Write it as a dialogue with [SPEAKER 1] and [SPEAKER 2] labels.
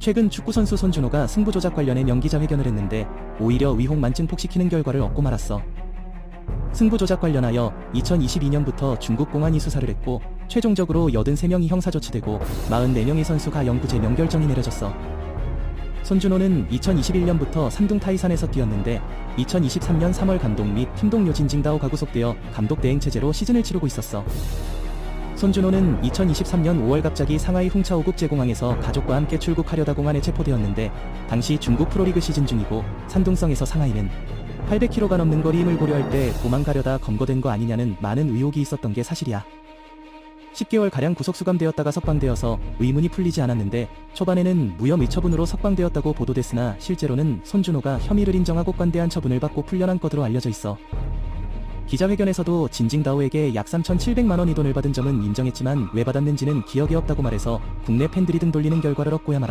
[SPEAKER 1] 최근 축구선수 손준호가 승부 조작 관련해 명기자 회견을 했는데 오히려 위홍 만 증 폭시키는 결과를 얻고 말았어. 승부 조작 관련하여 2022년부터 중국 공안이 수사를 했고 최종적으로 83명이 형사 조치되고 44명의 선수가 영구제 명결정이 내려졌어. 손준호는 2021년부터 삼둥 타이산에서 뛰었는데 2023년 3월 감독 및 팀동료 진징다오 가 구 속되어 감독 대행 체제로 시즌을 치르고 있었어. 손준호는 2023년 5월 갑자기 상하이 홍차오 국제공항에서 가족과 함께 출국하려다 공안에 체포되었는데 당시 중국 프로리그 시즌 중이고 산둥성에서 상하이는 800km가 넘는 거리임을 고려할 때 도망가려다 검거된 거 아니냐는 많은 의혹이 있었던 게 사실이야. 10개월가량 구속 수감되었다가 석방되어서 의문이 풀리지 않았는데 초반에는 무혐의 처분으로 석방되었다고 보도됐으나 실제로는 손준호가 혐의를 인정하고 관대한 처분을 받고 풀려난 것으로 알려져 있어. 기자회견에서도 진징다오에게 약 3,700만 원 이 돈을 받은 점은 인정했지만 왜 받았는지는 기억이 없다고 말해서 국내 팬들이 등 돌리는 결과를 얻고야 말았어.